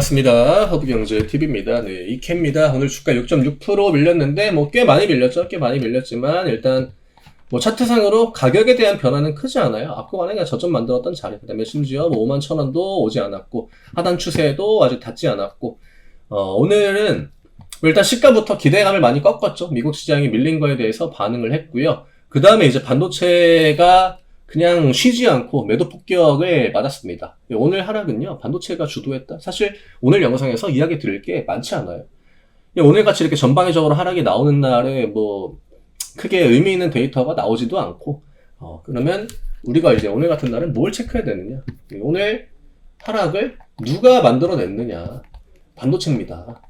반갑습니다. 허브경제TV입니다. 네, 이캐입니다. 오늘 주가 6.6% 밀렸는데, 뭐, 꽤 많이 밀렸죠. 꽤 많이 밀렸지만, 일단, 뭐, 차트상으로 가격에 대한 변화는 크지 않아요. 앞거만에 그냥 저점 만들었던 자리. 그 다음에 심지어 뭐 5만 천 원도 오지 않았고, 하단 추세도 아직 닿지 않았고, 어, 오늘은 일단 시가부터 기대감을 많이 꺾었죠. 미국 시장이 밀린 거에 대해서 반응을 했고요. 그 다음에 이제 반도체가 그냥 쉬지 않고 매도 폭격을 맞았습니다. 오늘 하락은요, 반도체가 주도했다. 사실 오늘 영상에서 이야기 드릴 게 많지 않아요. 오늘 같이 이렇게 전방위적으로 하락이 나오는 날에 뭐 크게 의미 있는 데이터가 나오지도 않고, 어, 그러면 우리가 이제 오늘 같은 날은 뭘 체크해야 되느냐? 오늘 하락을 누가 만들어냈느냐? 반도체입니다.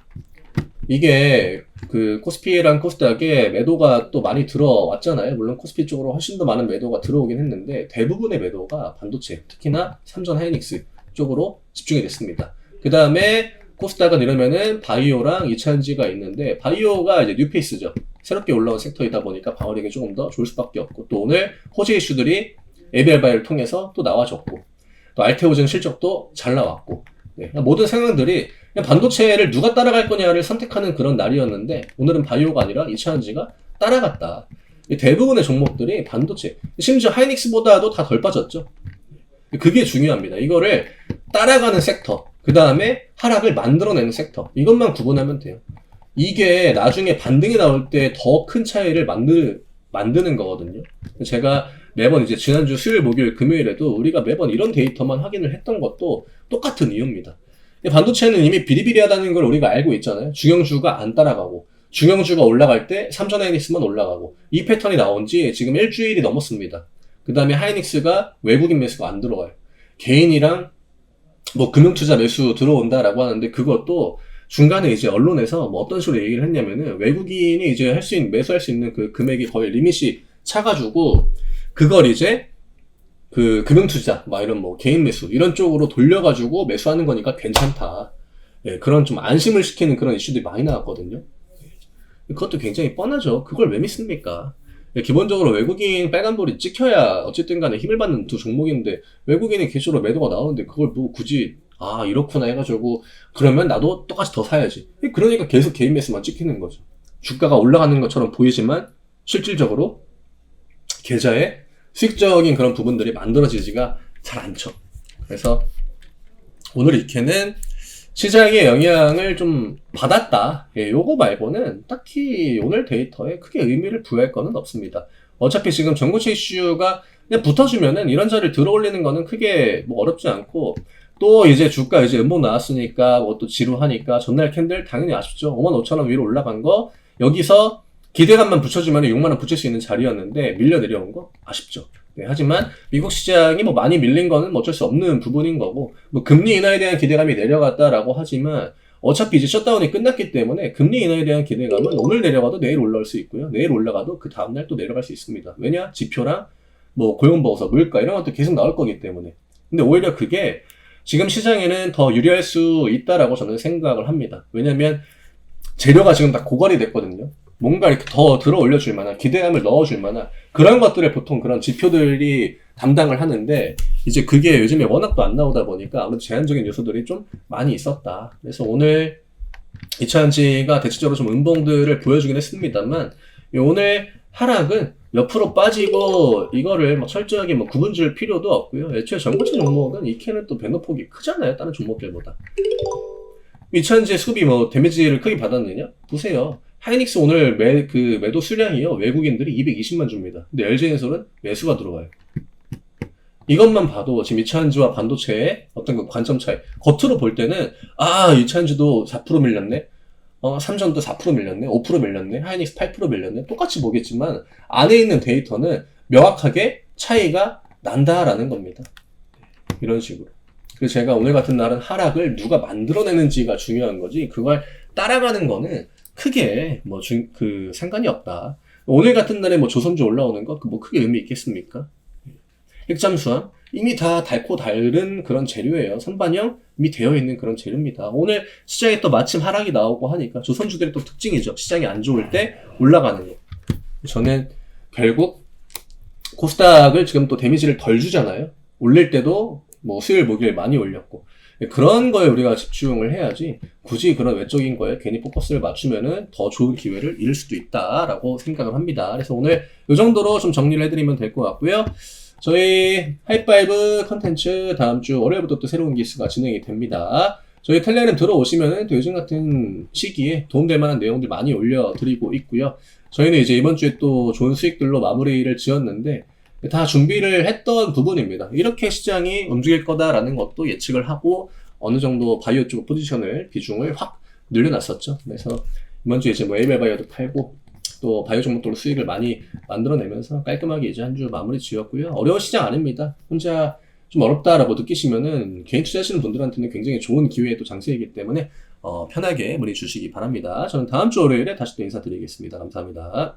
이게 그 코스피랑 코스닥에 매도가 또 많이 들어왔잖아요. 물론 코스피 쪽으로 훨씬 더 많은 매도가 들어오긴 했는데 대부분의 매도가 반도체, 특히나 삼전 하이닉스 쪽으로 집중이 됐습니다. 그 다음에 코스닥은 이러면은 바이오랑 이차전지가 있는데 바이오가 이제 뉴페이스죠. 새롭게 올라온 섹터이다 보니까 방어력이 조금 더 좋을 수밖에 없고 또 오늘 호재 이슈들이 에비알바이를 통해서 또 나와줬고 또 알테오젠 실적도 잘 나왔고 네, 모든 상황들이 반도체를 누가 따라갈 거냐를 선택하는 그런 날이었는데 오늘은 바이오가 아니라 이차전지가 따라갔다. 대부분의 종목들이 반도체, 심지어 하이닉스보다도 다 덜 빠졌죠. 그게 중요합니다. 이거를 따라가는 섹터, 그 다음에 하락을 만들어내는 섹터, 이것만 구분하면 돼요. 이게 나중에 반등이 나올 때 더 큰 차이를 만드, 만드는 거거든요. 제가 매번 이제 지난주 수요일, 목요일, 금요일에도 우리가 매번 이런 데이터만 확인을 했던 것도 똑같은 이유입니다. 반도체는 이미 비리비리하다는 걸 우리가 알고 있잖아요. 중형주가 안 따라가고 중형주가 올라갈 때 삼전 하이닉스만 올라가고 이 패턴이 나온 지 지금 일주일이 넘었습니다. 그 다음에 하이닉스가 외국인 매수가 안 들어와요. 개인이랑 뭐 금융투자 매수 들어온다라고 하는데 그것도 중간에 이제 언론에서 뭐 어떤 식으로 얘기를 했냐면은 외국인이 이제 할 수 있는 매수할 수 있는 그 금액이 거의 리밋이 차가지고 그걸 이제 그 금융 투자, 막 이런 뭐 개인 매수 이런 쪽으로 돌려가지고 매수하는 거니까 괜찮다. 예, 그런 좀 안심을 시키는 그런 이슈들이 많이 나왔거든요. 예, 그것도 굉장히 뻔하죠. 그걸 왜 믿습니까? 예, 기본적으로 외국인 빨간불이 찍혀야 어쨌든 간에 힘을 받는 두 종목인데 외국인이 개수로 매도가 나오는데 그걸 뭐 굳이 아 이렇구나 해가지고 그러면 나도 똑같이 더 사야지. 예, 그러니까 계속 개인 매수만 찍히는 거죠. 주가가 올라가는 것처럼 보이지만 실질적으로 계좌에 수익적인 그런 부분들이 만들어지지가 잘 않죠. 그래서 오늘 이케는 시장의 영향을 좀 받았다. 예, 요거 말고는 딱히 오늘 데이터에 크게 의미를 부여할 거는 없습니다. 어차피 지금 전고체 이슈가 그냥 붙어주면은 이런 자리를 들어 올리는 거는 크게 뭐 어렵지 않고 또 이제 주가 이제 음봉 나왔으니까 뭐 또 지루하니까 전날 캔들 당연히 아쉽죠. 5만 5천 원 위로 올라간 거 여기서 기대감만 붙여주면 6만원 붙일 수 있는 자리였는데 밀려 내려온 거 아쉽죠. 네, 하지만 미국 시장이 뭐 많이 밀린 거는 뭐 어쩔 수 없는 부분인 거고 뭐 금리 인하에 대한 기대감이 내려갔다라고 하지만 어차피 이제 셧다운이 끝났기 때문에 금리 인하에 대한 기대감은 오늘 내려가도 내일 올라올 수 있고요. 내일 올라가도 그 다음날 또 내려갈 수 있습니다. 왜냐? 지표랑 뭐 고용보고서, 물가 이런 것도 계속 나올 거기 때문에. 근데 오히려 그게 지금 시장에는 더 유리할 수 있다라고 저는 생각을 합니다. 왜냐면 재료가 지금 다 고갈이 됐거든요. 뭔가 이렇게 더 들어 올려줄 만한 기대감을 넣어줄 만한 그런 것들을 보통 그런 지표들이 담당을 하는데 이제 그게 요즘에 워낙 또 안 나오다 보니까 아무래도 제한적인 요소들이 좀 많이 있었다. 그래서 오늘 이차전지가 대체적으로 좀 음봉들을 보여주긴 했습니다만 오늘 하락은 옆으로 빠지고 이거를 막 철저하게 뭐 구분 줄 필요도 없고요. 애초에 전고체 종목은 이케는 또 배너폭이 크잖아요. 다른 종목들보다. 이차전지의 수비 뭐 데미지를 크게 받았느냐? 보세요. 하이닉스 오늘 매, 그 매도 수량이요. 외국인들이 220만 줍니다. 근데 LG에서는 매수가 들어와요. 이것만 봐도 지금 이차전지와 반도체의 어떤 그 관점 차이. 겉으로 볼 때는, 아, 이차전지도 4% 밀렸네? 어, 삼전도 4% 밀렸네? 5% 밀렸네? 하이닉스 8% 밀렸네? 똑같이 보겠지만, 안에 있는 데이터는 명확하게 차이가 난다라는 겁니다. 이런 식으로. 그래서 제가 오늘 같은 날은 하락을 누가 만들어내는지가 중요한 거지, 그걸 따라가는 거는 크게 뭐그 상관이 없다. 오늘 같은 날에 뭐 조선주 올라오는 거뭐 크게 의미 있겠습니까? 핵잠수함 이미 다 닳고 닳은 그런 재료예요. 선반영 이미 되어 있는 그런 재료입니다. 오늘 시장에 또 마침 하락이 나오고 하니까 조선주들의 또 특징이죠. 시장이 안 좋을 때 올라가는 거. 저는 결국 코스닥을 지금 또 데미지를 덜 주잖아요. 올릴 때도 뭐 수요일 목요일 많이 올렸고 그런 거에 우리가 집중을 해야지 굳이 그런 외적인 거에 괜히 포커스를 맞추면은 더 좋은 기회를 잃을 수도 있다라고 생각을 합니다. 그래서 오늘 이 정도로 좀 정리를 해드리면 될 것 같고요. 저희 하이파이브 컨텐츠 다음 주 월요일부터 또 새로운 기수가 진행이 됩니다. 저희 텔레그램 들어오시면은 또 요즘 같은 시기에 도움될 만한 내용들 많이 올려드리고 있고요. 저희는 이제 이번 주에 또 좋은 수익들로 마무리를 지었는데 다 준비를 했던 부분입니다. 이렇게 시장이 움직일 거다라는 것도 예측을 하고 어느 정도 바이오 쪽 포지션을 비중을 확 늘려놨었죠. 그래서 이번 주에 이제 뭐 에이벨 바이오도 팔고 또 바이오 종목들로 수익을 많이 만들어내면서 깔끔하게 이제 한 주 마무리 지었고요. 어려운 시장 아닙니다. 혼자 좀 어렵다라고 느끼시면은 개인 투자하시는 분들한테는 굉장히 좋은 기회의 또 장세이기 때문에 어, 편하게 문의 주시기 바랍니다. 저는 다음 주 월요일에 다시 또 인사드리겠습니다. 감사합니다.